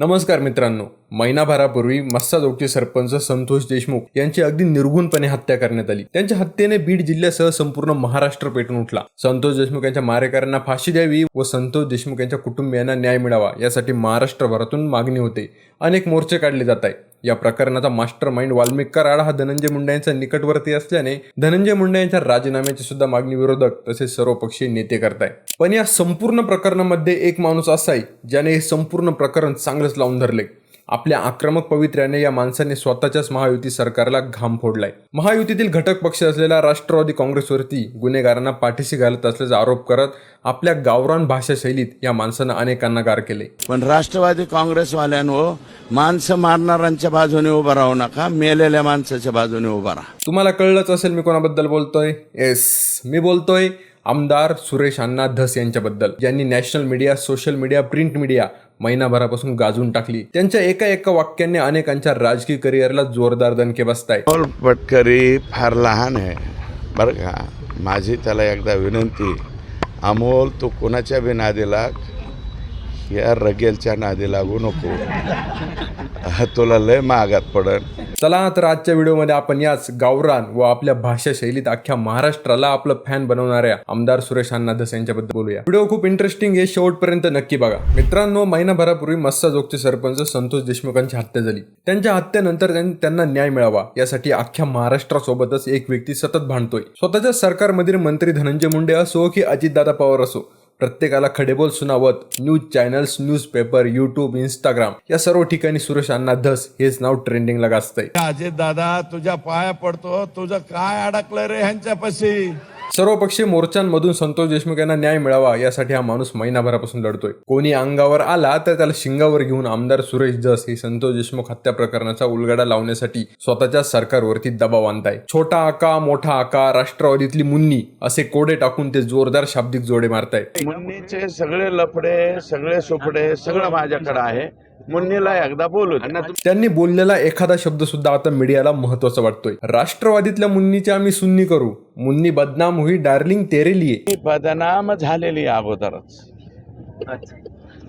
नमस्कार मित्रांनो. महिनाभरापूर्वी मस्साजोगचे सरपंच संतोष देशमुख यांची अगदी निर्गुणपणे हत्या करण्यात आली. त्यांच्या हत्येने बीड जिल्ह्यासह संपूर्ण महाराष्ट्र पेटून उठला. संतोष देशमुख यांच्या मारेकऱ्यांना फाशी द्यावी व संतोष देशमुख यांच्या कुटुंबियांना न्याय मिळावा यासाठी महाराष्ट्रभरातून मागणी होते. अनेक मोर्चे काढले जात आहे या प्रकरणाचा मास्टर माइंड वाल्मिक कराड हा धनंजय मुंडे यांचा निकटवर्ती असल्याने धनंजय मुंडे यांच्या राजीनाम्याची सुद्धा मागणी विरोधक तसेच सर्वपक्षीय नेते करताय पण या संपूर्ण प्रकरणामध्ये एक माणूस असा आहे ज्याने हे संपूर्ण प्रकरण चांगलंच लावून धरले. आपल्या आक्रमक पवित्र्याने या माणसाने स्वतःच्याच महायुती सरकारला घाम फोडलाय. महायुतीतील घटक पक्ष असलेला राष्ट्रवादी काँग्रेसवरती गुन्हेगारांना पाठीशी घालत असल्याचा आरोप करत आपल्या गावरान भाषा शैलीत या माणसानं अनेकांना गार केले पण राष्ट्रवादी काँग्रेसवाल्यांवर माणसं मारणाऱ्यांच्या बाजूने उभं राहू नका मेलेल्या माणसाच्या बाजूने उभा राहा. तुम्हाला कळलंच असेल मी कोणाबद्दल बोलतोय? येस मी बोलतोय आमदार सुरेश अण्णा धस यांच्याबद्दल. ज्यांनी national media social media print media महिनाभरापासून गाजून टाकली. त्यांच्या एका एका वाक्याने अनेकांच्या राजकीय करिअरला जोरदार दणके बसताय पटकरी फार लहान आहे. बरं का? माझी त्याला एकदा विनंती. अमोल तू कोणाच्या बी नादीला या रगेलच्या नादी लागू नको. तुला लय मागात पडन. चला तर आजच्या व्हिडिओमध्ये आपण याच गावरान व आपल्या भाषा शैलीत अख्ख्या महाराष्ट्राला आपलं फॅन बनवणाऱ्या आमदार सुरेश अण्णा धस यांच्याबद्दल बोलूया. व्हिडिओ खूप इंटरेस्टिंग आहे शेवटपर्यंत नक्की बघा. मित्रांनो महिनाभरापूर्वी मस्साजोगचे सरपंच संतोष देशमुखांची हत्या झाली. त्यांच्या हत्येनंतर त्यांना न्याय मिळावा यासाठी अख्ख्या महाराष्ट्रासोबतच एक व्यक्ती सतत भांडतोय. स्वतःच्या सरकारमधील मंत्री धनंजय मुंडे असो की अजितदादा पवार असो प्रत्येकाला खडेबोल सुनावत news channels newspaper YouTube Instagram या सर्व ठिकाणी सुरेश अण्णा धस हेच नाव ट्रेंडिंगला गाजतंय. अजित दादा तुझ्या पाया पडतो तुझं काय अडकलं रे ह्यांच्यापाशी? सर्वपक्षीय मोर्चांमधून संतोष देशमुख यांना न्याय मिळावा यासाठी हा माणूस महिनाभरापासून लढतोय. कोणी अंगावर आला तर त्याला शिंगावर घेऊन आमदार सुरेश जस हे संतोष देशमुख हत्या प्रकरणाचा उलगडा लावण्यासाठी स्वतःच्या सरकारवरती दबाव आणताय. छोटा आका मोठा आका राष्ट्रवादीतली मुन्नी असे कोडे टाकून ते जोरदार शाब्दिक जोडे मारताय. मुन्नीचे सगळे लफडे सगळे सोपडे सगळं माझ्याकडे आहे. मुन्नीला एकदा बोलू. त्यांनी बोललेला एखादा शब्द सुद्धा आता मीडियाला महत्त्वाचा वाटतोय. राष्ट्रवादीतल्या मुन्नीचे आम्ही सुन्नी करू. मुन्नी बदनाम हुई डार्लिंग तेरे लिए. ती बदनाम झालेली अगोदरच.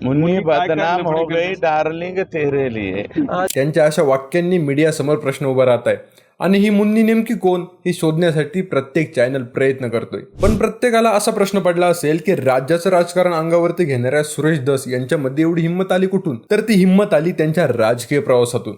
मुन्नी बदनाम हो गई डार्लिंग तेरे लिए. त्यांच्या अशा वाक्यांनी मीडियासमोर प्रश्न उभा राहत आहे. आणि ही मुन्नी नेमकी कोण हे शोधण्यासाठी प्रत्येक चॅनल प्रयत्न करतोय. पण प्रत्येकाला असा प्रश्न पडला असेल की राज्याचं राजकारण अंगावरती घेणाऱ्या सुरेश दस यांच्यामध्ये एवढी हिंमत आली कुठून? तर ती हिंमत आली त्यांच्या राजकीय प्रवासातून.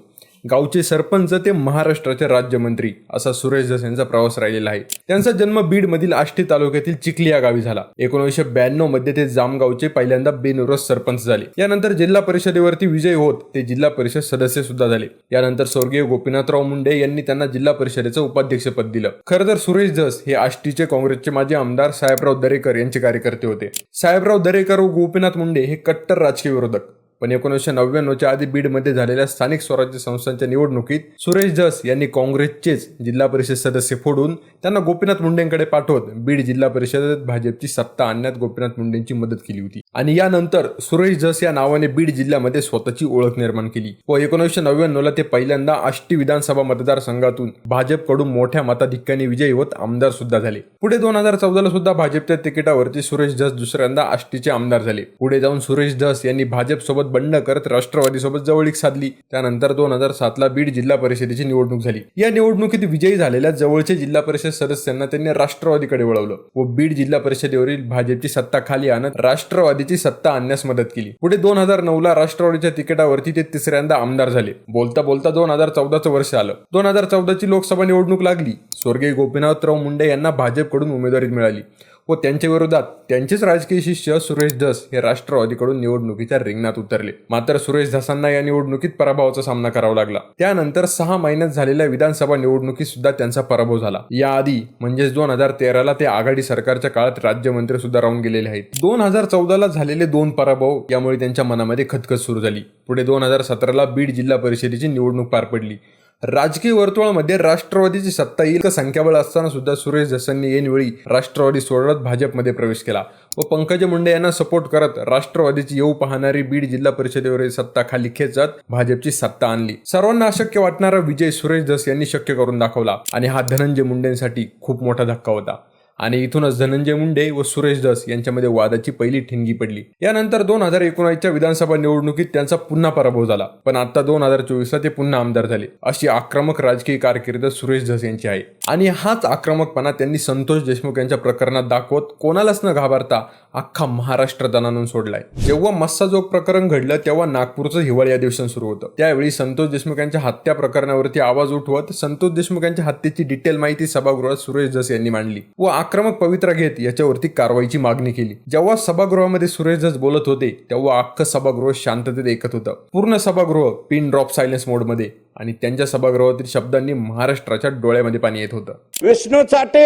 गावचे सरपंच ते महाराष्ट्राचे राज्यमंत्री असा सुरेश जस यांचा प्रवास राहिलेला आहे. त्यांचा जन्म बीड मधील आष्टी तालुक्यातील चिखली या गावी झाला. एकोणीसशे ब्याण्णवमध्ये ते जामगावचे पहिल्यांदा बेनुरस सरपंच झाले. यानंतर जिल्हा परिषदेवरती विजय होत ते जिल्हा परिषद सदस्य सुद्धा झाले. यानंतर स्वर्गीय गोपीनाथराव मुंडे यांनी त्यांना जिल्हा परिषदेचं उपाध्यक्षपद दिलं. खरं तर सुरेश जस हे आष्टीचे काँग्रेसचे माजी आमदार साहेबराव दरेकर यांचे कार्यकर्ते होते. साहेबराव दरेकर व गोपीनाथ मुंडे हे कट्टर राजकीय विरोधक. पण एकोणीसशे नव्याण्णवच्या आधी बीडमध्ये झालेल्या स्थानिक स्वराज्य संस्थांच्या निवडणुकीत सुरेश जस यांनी काँग्रेसचेच जिल्हा परिषद सदस्य फोडून त्यांना गोपीनाथ मुंडेंकडे पाठवत बीड जिल्हा परिषदेत भाजपची सत्ता आणण्यात गोपीनाथ मुंडेंची मदत केली होती. आणि यानंतर सुरेश जस या नावाने बीड जिल्ह्यामध्ये स्वतःची ओळख निर्माण केली. व एकोणीसशे नव्याण्णवला ते पहिल्यांदा आष्टी विधानसभा मतदारसंघातून भाजपकडून मोठ्या मताधिक्याने विजयी होत आमदार सुद्धा झाले. पुढे दोन हजार चौदाला सुद्धा भाजपच्या तिकिटावरती सुरेश धस दुसऱ्यांदा आष्टीचे आमदार झाले. पुढे जाऊन सुरेश धस यांनी भाजपसोबत बंड करत राष्ट्रवादीसोबत जवळीक साधली. त्यानंतर दोन हजार सातला बीड जिल्हा परिषदेची निवडणूक झाली. या निवडणुकीत विजयी झालेल्या जवळचे जिल्हा परिषद सदस्यांना त्यांनी राष्ट्रवादीकडे वळवलं व बीड जिल्हा परिषदेवरील भाजपची सत्ता खाली आणत राष्ट्रवादी राष्ट्रवादीची सत्ता आणण्यास मदत केली. पुढे दोन हजार नऊला राष्ट्रवादीच्या तिकिटावरती ते तिसऱ्यांदा आमदार झाले. बोलता बोलता दोन हजार चौदाचं वर्ष आलं दोन हजार चौदाची लोकसभा निवडणूक लागली. स्वर्गीय गोपीनाथराव मुंडे यांना भाजपकडून उमेदवारी मिळाली. व त्यांच्या विरोधात त्यांचेच राजकीय शिष्य सुरेश धस हे राष्ट्रवादीकडून निवडणुकीच्या रिंगणात उतरले. मात्र सुरेश धसांना या निवडणुकीत पराभवाचा सामना करावा लागला. त्यानंतर सहा महिन्यात झालेल्या विधानसभा निवडणुकीत सुद्धा त्यांचा पराभव झाला. याआधी म्हणजेच दोन हजार तेराला ते आघाडी सरकारच्या काळात राज्यमंत्री सुद्धा राहून गेलेले आहेत. दोन हजार चौदाला झालेले दोन पराभव यामुळे त्यांच्या मनामध्ये खतखत सुरू झाली. पुढे दोन हजार सतराला बीड जिल्हा परिषदेची निवडणूक पार पडली. राजकीय वर्तुळामध्ये राष्ट्रवादीची सत्ता येईल. संख्याबळ असताना सुद्धा सुरेश जसांनी ऐनवेळी राष्ट्रवादी सोडत भाजपमध्ये प्रवेश केला. व पंकजा मुंडे यांना सपोर्ट करत राष्ट्रवादीची येऊ पाहणारी बीड जिल्हा परिषदेवरील सत्ता खाली खेचत भाजपची सत्ता आणली. सर्वांना अशक्य वाटणारा विजय सुरेश धस यांनी शक्य करून दाखवला. आणि हा धनंजय मुंडेंसाठी खूप मोठा धक्का होता. आणि इथूनच धनंजय मुंडे व सुरेश धस यांच्यामध्ये वादाची पहिली ठिणगी पडली. यानंतर दोन हजार एकोणीसच्या विधानसभा निवडणुकीत त्यांचा पुन्हा पराभव झाला. पण आता दोन हजार चोवीसला ते पुन्हा आमदार झाले. अशी आक्रमक राजकीय कारकीर्द सुरेश धस यांची आहे. आणि हाच आक्रमकपणा त्यांनी संतोष देशमुख यांच्या प्रकरणात दाखवत कोणालाच न घाबरता अख्खा महाराष्ट्र दणानून सोडलाय. जेव्हा मस्साजोग प्रकरण घडलं तेव्हा नागपूरचं हिवाळी अधिवेशन सुरू होतं. त्यावेळी संतोष देशमुख यांच्या हत्या प्रकरणावरती आवाज उठवत संतोष देशमुख यांच्या हत्येची डिटेल माहिती सभागृहात सुरेश धस यांनी मांडली व आक्रमक पवित्रा घेत याच्यावरती कारवाईची मागणी केली. जेव्हा सभागृहामध्ये सुरेश बोलत होते तेव्हा अख्खं सभागृह शांततेत ऐकत होतं. पूर्ण सभागृह पिन ड्रॉप सायलेन्स मोडमध्ये आणि त्यांच्या सभागृहातील शब्दांनी महाराष्ट्राच्या डोळ्यामध्ये पाणी येत होतं. विष्णू चाटे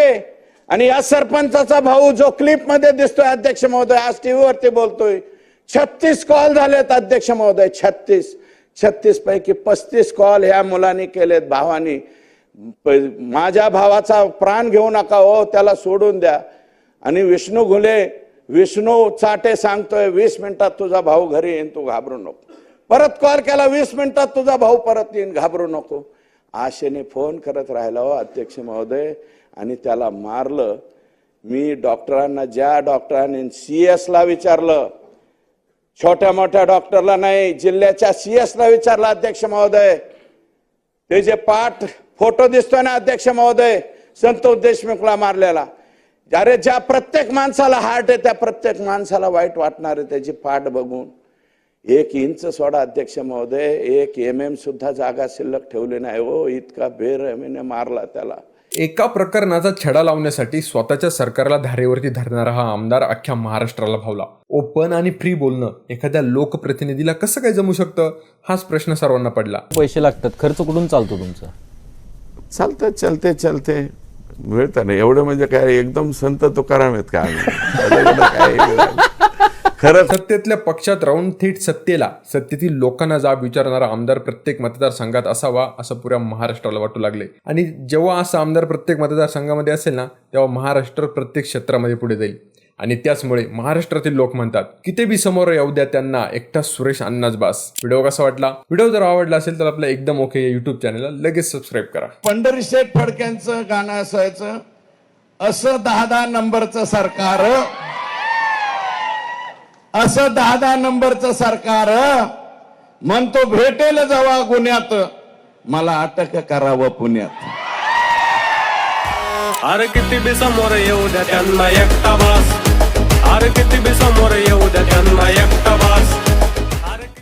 आणि या सरपंचाचा भाऊ जो क्लिपमध्ये दिसतोय अध्यक्ष महोदय आज टीव्ही वरती बोलतोय. छत्तीस कॉल झालेत अध्यक्ष महोदय छत्तीस. छत्तीस पैकी पस्तीस कॉल ह्या मुलांनी केलेत भावानी. माझ्या भावाचा प्राण घेऊ नका हो त्याला सोडून द्या. आणि विष्णू घुले विष्णू चाटे सांगतोय वीस मिनिटात तुझा भाऊ घरी येईन तू घाबरू नको. परत कॉल केला वीस मिनिटात तुझा भाऊ परत येईन घाबरू नको. आशेने फोन करत राहिला हो अध्यक्ष महोदय. आणि त्याला मारलं. मी डॉक्टरांना ज्या डॉक्टरांनी सी एसला विचारलं छोट्या मोठ्या डॉक्टरला नाही जिल्ह्याच्या सी एसला विचारलं अध्यक्ष महोदय ते जे पाठ फोटो दिसतोय ना अध्यक्ष महोदय? संतोष देशमुखला मारलेला. अरे ज्या प्रत्येक माणसाला हार्ट आहे त्या प्रत्येक माणसाला वाईट वाटणार आहे त्याची पाठ बघून. एक इंच सोडा अध्यक्ष महोदय एक एम एम सुद्धा जागा शिल्लक ठेवली नाही हो इतका बेरहमीने मारला त्याला. एका प्रकरणाचा छडा लावण्यासाठी स्वतःच्या सरकारला धारेवरती धरणारा हा आमदार अख्ख्या महाराष्ट्राला भावला. ओपन आणि फ्री बोलणं एखाद्या लोकप्रतिनिधीला कसं काय जमू शकतं? हाच प्रश्न सर्वांना पडला. पैसे लागतात खर्च कुठून चालतो तुमचा? चालतं चलते चलते मिळतं ना एवढं म्हणजे काय एकदम संत तुकाराम आहेत का खरं सत्तेतल्या पक्षात राहून थेट सत्तेला सत्तेतील लोकांना जाब विचारणारा आमदार प्रत्येक मतदारसंघात असावा असं पुऱ्या महाराष्ट्राला वाटू लागले. आणि जेव्हा असा आमदार प्रत्येक मतदारसंघामध्ये असेल ना तेव्हा महाराष्ट्र प्रत्येक क्षेत्रामध्ये पुढे जाईल. आणि त्याचमुळे महाराष्ट्रातील लोक म्हणतात किती बी समोर येऊ द्या त्यांना एकटा सुरेश अन्नाच बास. व्हिडिओ कसा वाटला? व्हिडिओ जर आवडला असेल तर आपल्या एकदम ओके युट्यूब चॅनलला लगेच सबस्क्राईब करा. पंढरीशेठ फडक्यांचं गाणं असायचं असं दहा दहा नंबरचं सरकार असं दहा दहा नंबरचं सरकार म्हणतो भेटेल जावा गुन्ह्यात मला अटक करावं पुण्यात. अरे किती बी समोर येऊ द्या त्यांना एकटा बास. अरे किती बी समोर येऊ द्या त्यांना एकटा बास